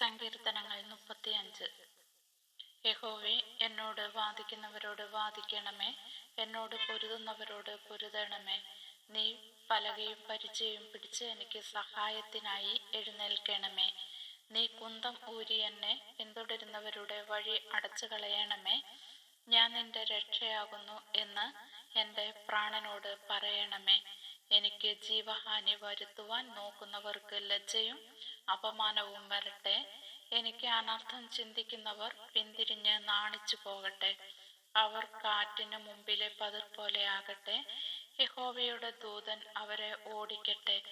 സങ്കീർത്തനങ്ങൾ മുപ്പത്തിയഞ്ച്. യഹോവേ എന്നോട് വാദിക്കുന്നവരോട് വാദിക്കണമേ. എന്നോട് പൊരുതുന്നവരോട് പൊരുതണമേ. നീ പലകയും പരിചയം പിടിച്ച് എനിക്ക് സഹായത്തിനായി എഴുന്നേൽക്കണമേ. നീ കുന്തം ഊരി എന്നെ പിന്തുടരുന്നവരുടെ വഴി അടച്ചു കളയണമേ ഞാൻ നിന്റെ രക്ഷയാകുന്നു എന്ന് എന്റെ പ്രാണനോട് പറയണമേ. എനിക്ക് ജീവഹാനി വരുത്തുവാൻ നോക്കുന്നവർക്ക് ലജ്ജയും അപമാനവും വരട്ടെ. എനിക്ക് അനർത്ഥം ചിന്തിക്കുന്നവർ പിന്തിരിഞ്ഞ് നാണിച്ചു പോകട്ടെ. അവർ കാറ്റിന് മുമ്പിലെ പതിർ പോലെ ആകട്ടെ. യഹോവയുടെ ദൂതൻ അവരെ ഓടിക്കട്ടെ.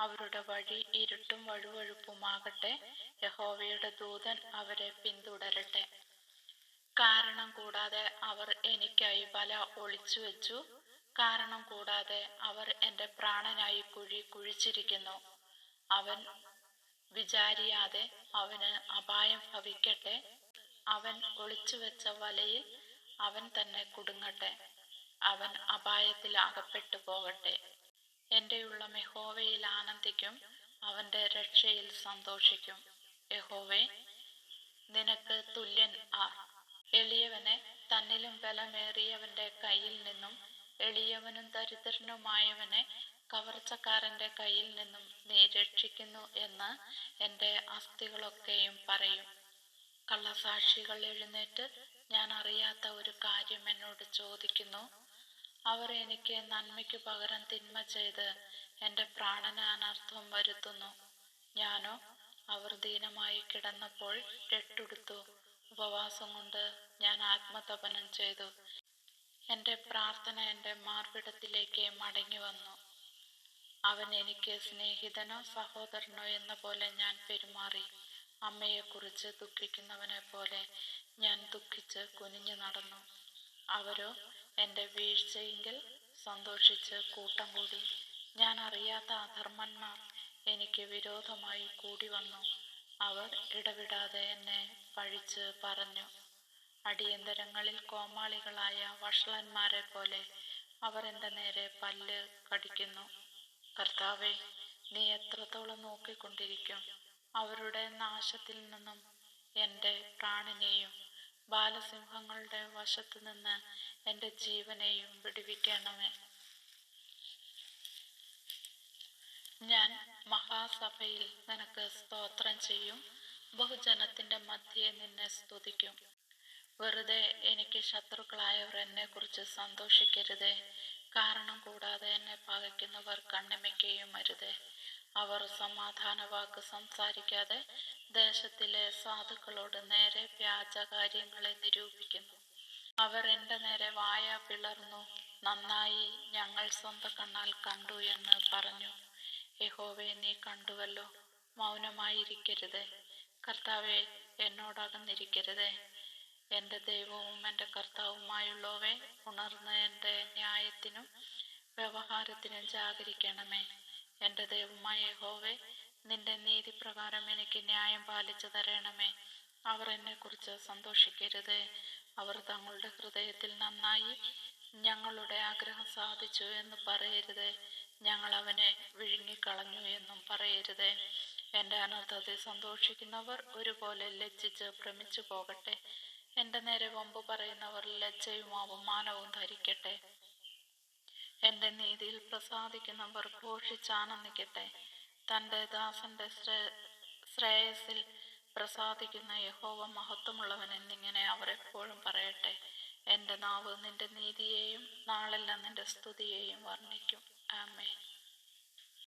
അവരുടെ വഴി ഇരുട്ടും വഴുവഴുപ്പുമാകട്ടെ. യഹോവയുടെ ദൂതൻ അവരെ പിന്തുടരട്ടെ. കാരണം കൂടാതെ അവർ എനിക്കായി വല ഒളിച്ചു വെച്ചു. കാരണം കൂടാതെ അവർ എന്റെ പ്രാണനായി കുഴി കുഴിച്ചിരിക്കുന്നു. അവൻ വിചാരിയാതെ അവന് അപായം ഭവിക്കട്ടെ. അവൻ ഒളിച്ചു വെച്ച വലയിൽ അവൻ തന്നെ കുടുങ്ങട്ടെ. അവൻ അപായത്തിൽ അകപ്പെട്ടു പോകട്ടെ. എന്റെ ഉള്ള മെഹോവയിൽ ആനന്ദിക്കും അവന്റെ രക്ഷയിൽ സന്തോഷിക്കും. യഹോവേ നിനക്ക് തുല്യൻ ആ എളിയവനെ തന്നിലും ബലമേറിയവന്റെ കയ്യിൽ നിന്നും എളിയവനും ദരിദ്രനുമായവനെ കവർച്ചക്കാരന്റെ കയ്യിൽ നിന്നും നീ രക്ഷിക്കുന്നു എന്ന് എന്റെ അസ്ഥികളൊക്കെയും പറയും. കള്ളസാക്ഷികൾ എഴുന്നേറ്റ് ഞാൻ അറിയാത്ത ഒരു കാര്യം എന്നോട് ചോദിക്കുന്നു. അവർ എനിക്ക് നന്മയ്ക്ക് പകരം തിന്മ ചെയ്ത് എന്റെ പ്രാണന അനർത്ഥം വരുത്തുന്നു. ഞാനോ അവർ ദീനമായി കിടന്നപ്പോൾ രട്ടുടുത്തു. ഉപവാസം കൊണ്ട് ഞാൻ ആത്മതപനം ചെയ്തു. എന്റെ പ്രാർത്ഥന എന്റെ മാർപ്പിടത്തിലേക്ക് മടങ്ങി വന്നു. അവൻ എനിക്ക് സ്നേഹിതനോ സഹോദരനോ എന്ന പോലെ ഞാൻ പെരുമാറി. അമ്മയെക്കുറിച്ച് ദുഃഖിക്കുന്നവനെ പോലെ ഞാൻ ദുഃഖിച്ച് കുനിഞ്ഞു നടന്നു. അവരോ എന്റെ വീഴ്ചയെങ്കിൽ സന്തോഷിച്ച് കൂട്ടം കൂടി. ഞാൻ അറിയാത്ത അധർമ്മന്മാർ എനിക്ക് വിരോധമായി കൂടി വന്നു അവർ ഇടവിടാതെ എന്നെ പഴിച്ച് പറഞ്ഞു. അടിയന്തരങ്ങളിൽ കോമാളികളായ വഷളന്മാരെ പോലെ അവർ എന്റെ നേരെ പല്ല് കടിക്കുന്നു. കർത്താവെ നീ എത്രത്തോളം നോക്കിക്കൊണ്ടിരിക്കും അവരുടെ നാശത്തിൽ നിന്നും എന്റെ പ്രാണിനെയും ബാലസിംഹങ്ങളുടെ വശത്തു നിന്ന് എന്റെ ജീവനെയും വിടുവിക്കണമേ. ഞാൻ മഹാസഭയിൽ നിനക്ക് സ്തോത്രം ചെയ്യും ബഹുജനത്തിന്റെ മധ്യേ നിന്നെ സ്തുതിക്കും. വെറുതെ എനിക്ക് ശത്രുക്കളായവർ എന്നെക്കുറിച്ച് സന്തോഷിക്കരുതേ. കാരണം കൂടാതെ എന്നെ പകയ്ക്കുന്നവർ കണ്ണിമയ്ക്കുകയും അരുത്. അവർ സമാധാന വാക്ക് സംസാരിക്കാതെ ദേശത്തിലെ സാധുക്കളോട് നേരെ വ്യാജ കാര്യങ്ങളെ നിരൂപിക്കുന്നു. അവർ എന്റെ നേരെ വായ പിളർന്നു. നന്നായി ഞങ്ങൾ സ്വന്തം കണ്ണാൽ കണ്ടു എന്ന് പറഞ്ഞു. യഹോവെ നീ കണ്ടുവല്ലോ. മൗനമായിരിക്കരുത്. കർത്താവെ എന്നോടകന്നിരിക്കരുതേ. എന്റെ ദൈവവും എന്റെ കർത്താവുമായുള്ളവേ ഉണർന്ന് എന്റെ ന്യായത്തിനും വ്യവഹാരത്തിനും ജാഗരിക്കണമേ. എന്റെ ദൈവമായ ഹോവേ നിന്റെ നീതി പ്രകാരം എനിക്ക് ന്യായം പാലിച്ചു തരണമേ. അവർ എന്നെക്കുറിച്ച് സന്തോഷിക്കരുത്. അവർ തങ്ങളുടെ ഹൃദയത്തിൽ നന്നായി ഞങ്ങളുടെ ആഗ്രഹം സാധിച്ചു എന്ന് പറയരുത്. ഞങ്ങൾ അവനെ വിഴുങ്ങിക്കളഞ്ഞു എന്നും പറയരുത്. എന്റെ അനർത്ഥത്തിൽ സന്തോഷിക്കുന്നവർ ഒരുപോലെ ലജ്ജിച്ച് ഭ്രമിച്ചു പോകട്ടെ. എന്റെ നേരെ വമ്പ് പറയുന്നവർ ലജ്ജയും അപമാനവും ധരിക്കട്ടെ. എന്റെ നീതിയിൽ പ്രസാദിക്കുന്നവർ ഘോഷിച്ചാനന്ദിക്കട്ടെ. തന്റെ ദാസന്റെ ശ്രേയസിൽ പ്രസാദിക്കുന്ന യഹോവ മഹത്വമുള്ളവൻ എന്നിങ്ങനെ അവരെപ്പോഴും പറയട്ടെ. എന്റെ നാവ് നിന്റെ നീതിയെയും നാളെല്ലാം നിന്റെ സ്തുതിയെയും വർണിക്കും. ആമേൻ.